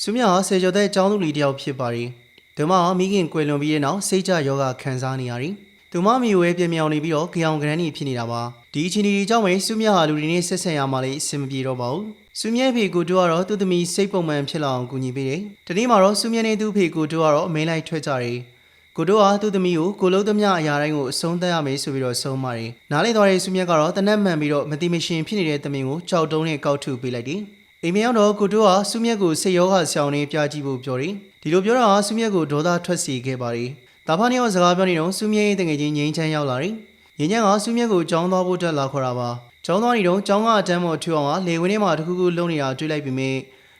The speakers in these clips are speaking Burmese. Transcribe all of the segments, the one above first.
။စုမြဟာဆယ်ကျော်တဲ့အကြောင်းသူလေးတစ်ယောက်ဖြစ်ပါတယ်။သူမဟာမိခင်ကွယ်လွန်ပြီးတဲ့နောက်စိတ်ကြယောဂခံစားနေရတယ်။သူမမိဝဲပြင်းပြောင်နေပြီးတော့ကြောင်ကရန်းကြီးဖြစ်နေတာပါ။ဒီအချိန်ဒီကြောင့်ပဲစုမြဟာလူတွေနဲ့ဆက်ဆံရမှလည်းအဆင်မပြေတော့ပါဘူး။စုမြဖေကိုတို့ကတော့သူ့သမီးစိတ်ပုံမှန်ဖြစ်လာအောင်ကူညီပေးတယ်။ဒီနေ့မှာတော့စုမြနဲ့သူ့ဖေကိုတို့ကတော့အမင်းလိုက်ထွက်ကြတယ်။ကိုတို့ဟာသူ့သမီးကိုကိုလုံးသမျှအရာတိုင်းကိုအဆုံးသတ်ရမယ်ဆိုပြီးတော့ဆုံးပါတယ်။နားလေသွားတဲ့စုမြတ်ကတော့တနက်မှန်ပြီးတော့မတိမရှင်ဖြစ်နေတဲ့သမီးကိုကြောက်တုံးနဲ့ကောက်ထုပေးလိုက်တယ်။ အိမ်မရောက်တော့ကိုတို့ဟာစုမြတ်ကိုစိတ်ရောဂါဆောင်းနေပြကြည့်ဖို့ပြောတယ်။ဒီလိုပြောတာဟာစုမြတ်ကိုဒေါသထွက်စေခဲ့ပါတယ်။ဒါဖာနေအောင်စကားပြောနေတော့စုမြတ်ရဲ့တငယ်ချင်းငိမ့်ချမ်းရောက်လာတယ်။ငိမ့်ချမ်းကစုမြတ်ကိုကြောင်းသွားဖို့အတွက်လာခေါ်တာပါ။ကြောင်းသွားနေတော့ကြောင်းကအတန်းပေါ်ထူအောင်ကလေဝင်းထဲမှာတခုခုလုံးနေတာတွေ့လိုက်ပြီးမြဲ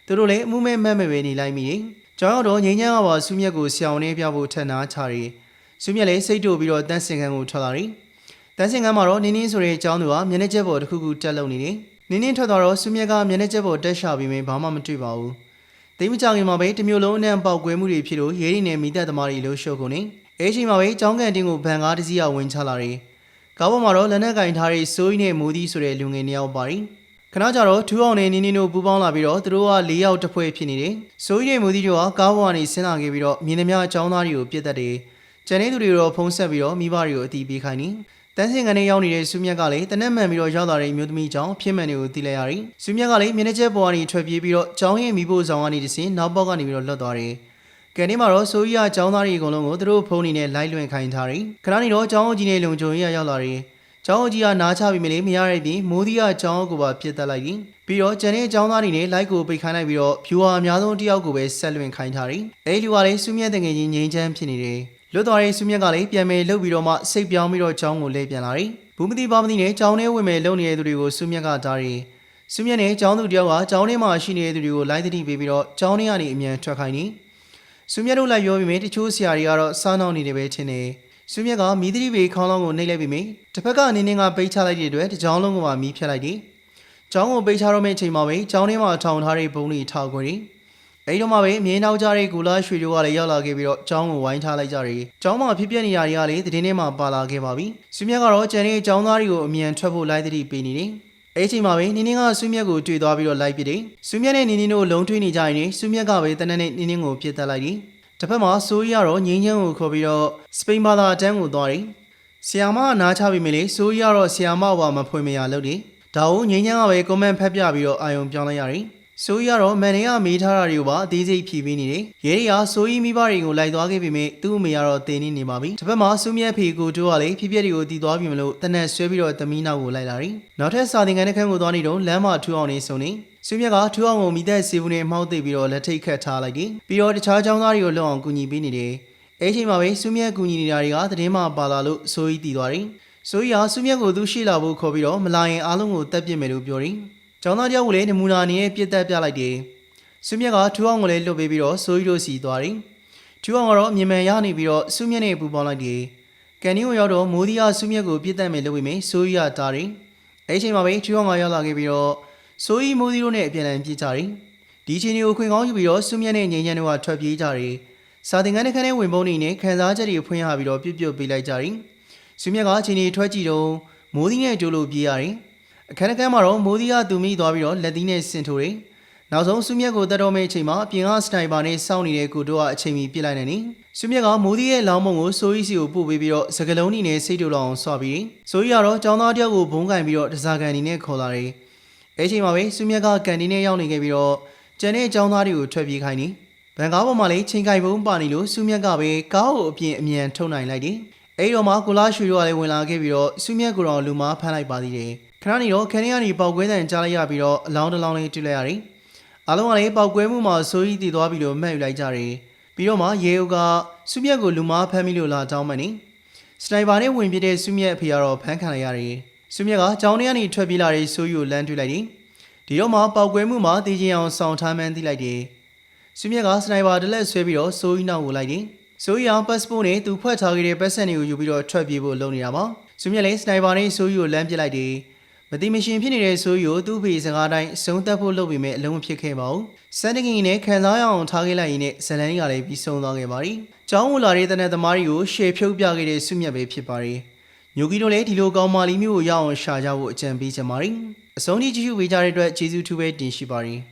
သူတို့လည်းအမှုမဲ့မတ်မဲ့ပဲနေလိုက်မိတယ်။ကြောင်းရောက်တော့ငိမ့်ချမ်းကပါစုမြတ်ကိုဆောင်းနေပြဖို့ထက်နာချတယ်။စုမြက်လည်းစိတ်တူပြီးတော့တန်းစင်ခန်းကိုထွက်လာတယ်။တန်းစင်ခန်းမှာတော့နင်းနင်းဆိုတဲ့အကြောင်းသူကမျက်နှာချက်ပေါ်တစ်ခုခုတက်လုံနေတယ်။ နင်းနင်းထွက်သွားတော့စုမြက်ကမျက်နှာချက်ပေါ်တက်ရှာပြီးမှဘာမှမတွေ့ပါဘူး။တိတ်မကြခင်မှာပဲတစ်မျိုးလုံးအနှံပေါက်ကွဲမှုတွေဖြစ်လို့ရဲရီနဲ့မိသက်သမားတွေလှုပ်ရှုပ်ကုန်နေ။အဲချိန်မှာပဲចောင်းကန်တင်းကိုဗန်ကားတစ်စီးအောင်ဝင်ချလာတယ်။ကားပေါ်မှာတော့လက်နက်ကင်ထားတဲ့စိုးကြီးနဲ့မိုးသီးဆိုတဲ့လူငယ်နှစ်ယောက်ပါတယ်။ခဏကြာတော့ထူအောင်နဲ့နင်းနင်းတို့ပူးပေါင်းလာပြီးတော့သူတို့က၄ယောက်တစ်ဖွဲ့ဖြစ်နေတယ်။စိုးကြီးနဲ့မိုးသီးတို့ကကားပေါ်ကနေဆင်းလာခဲ့ပြီးတော့မြင်းသမျှအကြောင်းသားတွေကိုပြစ်တက်တယ်။ကျန်တဲ့သူတွေတော့ဖုံးဆက်ပြီးတော့မိဘတွေကိုအတီးပေးခိုင်းနေ တန်းစင်ကနေရောက်နေတဲ့စုမြက်ကလည်းတနက်မှန်ပြီးတော့ရောက်လာတဲ့မျိုးသမီးကြောင့်ဖြစ်မှန်တွေကိုသိလိုက်ရတယ်။စုမြက်ကလည်းမျက်နှာချက်ပေါ်ကနေထွက်ပြေးပြီးတော့ကျောင်းရဲ့မိဖို့ဆောင်ကနေတစင်နောက်ပေါက်ကနေပြီးတော့လွတ်သွားတယ်။ကဲနေ့မှာတော့ဆိုကြီးကကျောင်းသားတွေအကုန်လုံးကိုသူတို့ဖုန်းနေနဲ့လိုက်လွှင့်ခိုင်းထားတယ်။ခဏနေတော့ကျောင်းအုပ်ကြီးနဲ့လုံခြုံရေးရောက်လာတယ်။ကျောင်းအုပ်ကြီးကနားချပြီးမလေမရတဲ့ပြင်မိုးသီးကကျောင်းအုပ်ကိုပါပြစ်တက်လိုက်တယ်။ပြီးတော့ကျန်တဲ့ကျောင်းသားတွေနဲ့လိုက်ကိုပိတ်ခိုင်းလိုက်ပြီးတော့ဖြူဟာအများဆုံးတစ်ယောက်ကိုပဲဆက်လွှင့်ခိုင်းထားတယ်။အဲဒီလူကလည်းစုမြက်တငယ်ချင်းငိမ့်ချမ်းဖြစ်နေတယ်။ လွတ်သွားတဲ့စုမြက်ကလည်းပြန်မယ်လှုပ်ပြီးတော့မှစိတ်ပြောင်းပြီးတော့ကျောင်းကိုလဲပြန်လာတယ်။ဘူးမတိပါမတိနဲ့ကျောင်းထဲဝင်မယ်လုံနေတဲ့သူတွေကိုစုမြက်ကတားတယ်။စုမြက်နဲ့ကျောင်းသူတယောက်ကကျောင်းထဲမှာရှိနေတဲ့သူတွေကိုလိုက်သတိပေးပြီးတော့ကျောင်းထဲကနေအမြန်ထွက်ခိုင်းနေ။စုမြက်တို့လိုက်ပြောပြီးမြဲတချို့ဆရာတွေကတော့စားနှောင်းနေတယ်ပဲထင်တယ်။စုမြက်ကမီးသတိပေးခေါင်းလောင်းကိုနှိပ်လိုက်ပြီးမြဲတစ်ဖက်ကနေနေကပိတ်ချလိုက်တဲ့အတွက်တကြောင်းလုံးကမှမီးဖြတ်လိုက်တယ်။ကျောင်းကိုပိတ်ချတော့မယ့်အချိန်မှာပဲကျောင်းထဲမှာထောင်ထားတဲ့ဘုံတွေထောက်ခွင်းတယ်။ အဲဒီတော့မှပဲမြေနောက်ကြတဲ့ဂူလာရွှေတို့ကလည်းရောက်လာခဲ့ပြီးတော့ကျောင်းကိုဝိုင်းထားလိုက်ကြတယ်။ကျောင်းမှာဖြစ်ပျက်နေရတွေကလည်းသတင်းထဲမှာပါလာခဲ့ပါပြီ။စုမြတ်ကတော့ကျန်တဲ့ကျောင်းသားတွေကိုအမြန်ထွက်ဖို့လိုက်သတိပေးနေတယ်။အဲဒီချိန်မှာပဲနင်းနင်းကစုမြတ်ကိုတွေ့သွားပြီးတော့လိုက်ပစ်တယ်။စုမြတ်နဲ့နင်းနင်းတို့လုံထွေးနေကြရင်စုမြတ်ကပဲတနက်နဲ့နင်းနင်းကိုပြစ်တက်လိုက်တယ်။တစ်ဖက်မှာဆိုးရီကတော့ငင်းချမ်းကိုခေါ်ပြီးတော့စပိန်ဘာသာအတန်းကိုသွားတယ်။ဆီယာမကနားချပြီးမြလေဆိုးရီကတော့ဆီယာမဘာမဖွင့်မရလို့တယ်။ဒါကိုငင်းချမ်းကပဲကွန်မန့်ဖတ်ပြပြီးတော့အာယုံပြောင်းလိုက်ရတယ်။ ဆိုးကြီးကတော့မန်နေကမေးထားတာတွေကိုပါအသေးစိတ်ဖြည့်ပေးနေတယ်။ရဲတွေကဆိုးကြီးမိဘတွေကိုလိုက်သွားခဲ့ပေမဲ့သူ့အမေကတော့တင်းနေနေပါပြီ။တစ်ဖက်မှာဆူမြက်ဖေကိုတို့ကလည်းဖြစ်ပျက်တွေကိုတည်သွားပြီမလို့တနက်ဆွဲပြီးတော့သမီးနောက်ကိုလိုက်လာတယ်။နောက်ထပ်စာသင်ခန်းတစ်ခန်းကိုသွားနေတော့လမ်းမှာထူအောင်နေစုံနေ။ဆူမြက်ကထူအောင်ကိုမိသက်စီဘူးနဲ့မှောက်သိပ်ပြီးတော့လက်ထိတ်ခတ်ထားလိုက်တယ်။ပြီးတော့တခြားចောင်းသားတွေကိုလွတ်အောင်ကူညီပေးနေတယ်။အဲချိန်မှာပဲဆူမြက်ကူညီနေတာတွေကသတင်းမှပါလာလို့ဆိုးကြီးတည်သွားတယ်။ဆိုးကြီးဟာဆူမြက်ကိုသူရှိလာဖို့ခေါ်ပြီးတော့မလာရင်အားလုံးကိုတက်ပစ်မယ်လို့ပြောတယ်။ ကျောင်းသားတယောက်ကိုလည်းနမူနာအနေနဲ့ပြစ်တက်ပြလိုက်တယ်။စုမြက်ကထူအောင်ကိုလည်းလွတ်ပေးပြီးတော့ဆိုးရီတို့စီသွားတယ်။ထူအောင်ကတော့အမြင်မှန်ရနေပြီးတော့စုမြက်နဲ့ပူပေါင်းလိုက်တယ်။ကန်နီကိုရောက်တော့မိုးဒီယာစုမြက်ကိုပြစ်တက်မယ်လို့ဝေမယ်ဆိုးရီကတားတယ်။အဲဒီချိန်မှာပဲထူအောင်ကရောက်လာခဲ့ပြီးတော့ဆိုးရီမိုးဒီတို့နဲ့အပြန်အလှန်ပြေးကြတယ်။ဒီချိန်တွေကိုခွင်ကောင်းယူပြီးတော့စုမြက်နဲ့ငိမ့်ချမ်းတို့ကထွက်ပြေးကြတယ်။စာသင်ခန်းတစ်ခန်းထဲဝင်ပုံးနေနဲ့ခန်းစားချက်တွေဖွင့်ရပြီးတော့ပြုတ်ပြုတ်ပေးလိုက်ကြတယ်။စုမြက်ကချိန်တွေထွက်ကြည့်တော့မိုးဒီနဲ့ကြိုးလို့ပြေးရတယ်။ အခန်းတစ်ခန်းမှာတော့မိုးဒီကသူမိသွားပြီးတော့လက်သီးနဲ့ဆင်ထိုးတယ်။နောက်ဆုံးစုမြက်ကိုတက်တော့မယ့်အချိန်မှာအပြင်ကစတိုင်ပါနဲ့စောင့်နေတဲ့ကိုတို့ကအချိန်မီပြစ်လိုက်နိုင်နေစုမြက်ကမိုးသီးရဲ့လောင်းမုံကိုဆိုးကြီးစီကိုပို့ပေးပြီးတော့စကလုံးနီနဲ့စိတ်တူလောင်ဆွပြီးဆိုးကြီးကတော့ចောင်းသားတယောက်ကိုဘုံကင်ပြီးတော့တစားကန်နီနဲ့ခေါ်လာတယ်အဲချိန်မှာပဲစုမြက်ကကန်တီနဲ့ရောက်နေခဲ့ပြီးတော့ကျန်တဲ့ចောင်းသားတွေကိုထွက်ပြေးခိုင်းနေဗန်ကားပေါ်မှာလည်းချိန်ကြိုက်ပုံးပါနေလို့စုမြက်ကပဲကားကိုအပြင်အမြန်ထုတ်နိုင်လိုက်တယ်အဲဒီတော့မှကိုလာရွှေတို့ကလည်းဝင်လာခဲ့ပြီးတော့စုမြက်ကိုတော့လူမားဖမ်းလိုက်ပါသေးတယ် ခဏနေတော့ခန်းထဲကနေပေါက်ကွဲတဲ့ကြားလိုက်ရပြီးတော့အလောင်းတစ်လောင်းလေးတွေ့လိုက်ရတယ်အားလုံးကလည်းပောက်ကွဲမှုမှာဆိုးကြီးတည်သွားပြီလို့မှတ်ယူလိုက်ကြတယ်။ပြီးတော့မှရေအိုကစုမြက်ကိုလူမားဖမ်းမိလို့လာတောင်းမှနေ။စနိုက်ပါနဲ့ဝင်ပြတဲ့စုမြက်အဖေကတော့ဖမ်းခံလိုက်ရတယ်။စုမြက်ကကြောင်းထဲကနေထွက်ပြေးလာတဲ့ဆိုးကြီးကိုလမ်းတွေ့လိုက်တယ်။ဒီတော့မှပောက်ကွဲမှုမှာတည်ခြင်းအောင်ဆောင်ထားမှန်းသိလိုက်တယ်။စုမြက်ကစနိုက်ပါတစ်လက်ဆွဲပြီးတော့ဆိုးကြီးနောက်ကိုလိုက်တယ်။ဆိုးကြီးအောင်ပတ်စပို့နဲ့သူဖွဲ့ထားခဲ့တဲ့ပတ်စံတွေကိုယူပြီးတော့ထွက်ပြေးဖို့လုပ်နေတာပါ။စုမြက်လည်းစနိုက်ပါနဲ့ဆိုးကြီးကိုလမ်းပစ်လိုက်တယ်။ မတိမရှင်ဖြစ်နေတဲ့ဆိုးရီကိုသူ့ဖေစကားတိုင်းအဆုံးသတ်ဖို့လုပ်ပေမဲ့အလုံးမဖြစ်ခဲ့ပါဘူး။စန်တကင်နဲ့ခံစားရအောင်ထားခဲ့လိုက်ရင်နဲ့ဇလန်ကြီးကလည်းပြီးဆုံးသွားခဲ့ပါပြီ။ကျောင်းဝင်လာတဲ့တနက်သမားတွေကိုရှေဖြုတ်ပြခဲ့တဲ့စုမြတ်ပဲဖြစ်ပါတယ်။ညိုကီတို့လည်းဒီလိုကောင်းမာလီမျိုးကိုရအောင်ရှာကြဖို့အကြံပေးချင်ပါတယ်။အဆုံးထိကြည့်ရှုပေးကြတဲ့အတွက်ကျေးဇူးထူးပဲတင်ရှိပါတယ်။